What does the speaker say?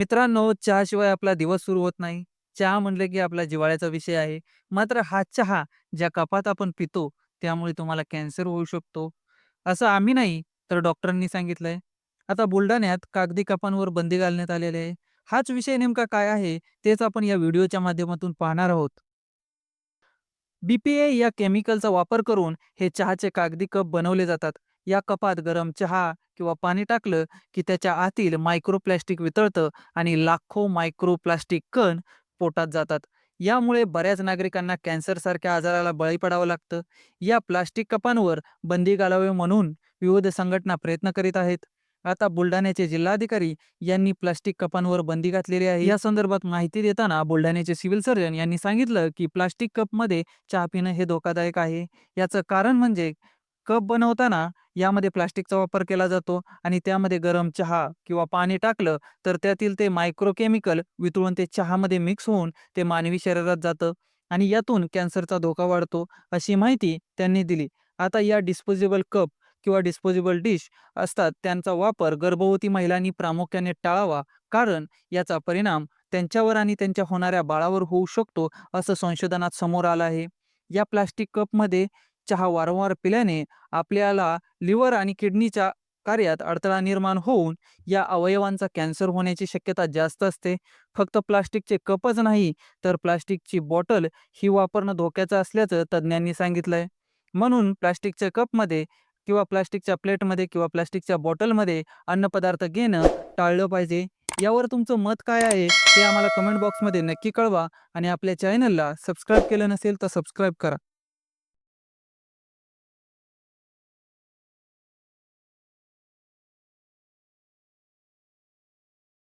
मित्रांनो, चहाशिवाय आपला दिवस सुरू होत नाही. चहा म्हणलं की आपला जिव्हाळ्याचा विषय आहे. मात्र हा चहा ज्या कपात आपण पितो, त्यामुळे तुम्हाला कॅन्सर होऊ शकतो. असं आम्ही नाही, तर डॉक्टरांनी सांगितलंय. आता बुलढाण्यात कागदी कपांवर बंदी घालण्यात आलेली आहे. हाच विषय नेमका काय आहे, तेच आपण या व्हिडिओच्या माध्यमातून पाहणार आहोत. बीपीए या केमिकलचा वापर करून हे चहाचे कागदी कप बनवले जातात. या कपात गरम चहा किंवा पाणी टाकलं की त्याच्या आतील मायक्रोप्लास्टिक वितळतं आणि लाखो मायक्रोप्लास्टिक कण पोटात जातात. यामुळे बऱ्याच नागरिकांना कॅन्सरसारख्या आजाराला बळी पडावं लागतं. या प्लास्टिक कपांवर बंदी घालावी म्हणून विविध संघटना प्रयत्न करीत आहेत. आता बुलढाण्याचे जिल्हाधिकारी यांनी प्लास्टिक कपांवर बंदी घातलेली आहे. या संदर्भात माहिती देताना बुलढाण्याचे सिव्हिल सर्जन यांनी सांगितलं की प्लास्टिक कपमध्ये चहा पिणं हे धोकादायक आहे. याचं कारण म्हणजे कप बनवताना यामध्ये प्लास्टिकचा वापर केला जातो आणि त्यामध्ये गरम चहा किंवा पाणी टाकलं तर त्यातील ते मायक्रोकेमिकल वितळून ते चहामध्ये मिक्स होऊन ते मानवी शरीरात जातं आणि यातून कॅन्सरचा धोका वाढतो, अशी माहिती त्यांनी दिली. आता या डिस्पोजेबल कप किंवा डिस्पोजेबल डिश असतात त्यांचा वापर गर्भवती महिलांनी प्रामुख्याने टाळावा, कारण याचा परिणाम त्यांच्यावर आणि त्यांच्या होणाऱ्या बाळावर होऊ शकतो, असं संशोधनात समोर आलं आहे. या प्लास्टिक कपमध्ये चहा वारंवार पिल्याने आपल्याला लिव्हर आणि किडनीच्या कार्यात अडथळा निर्माण होऊन या अवयवांचा कॅन्सर होण्याची शक्यता जास्त असते. फक्त प्लास्टिकचे कपच नाही, तर प्लास्टिकची बॉटल ही वापरणं धोक्याचं असल्याचं तज्ज्ञांनी सांगितलंय. म्हणून प्लास्टिकच्या कपमध्ये किंवा प्लास्टिकच्या प्लेटमध्ये किंवा प्लास्टिकच्या बॉटलमध्ये अन्नपदार्थ घेणं टाळलं पाहिजे. यावर तुमचं मत काय आहे, ते आम्हाला कमेंट बॉक्समध्ये नक्की कळवा आणि आपल्या चॅनलला सबस्क्राईब केलं नसेल तर सबस्क्राईब करा.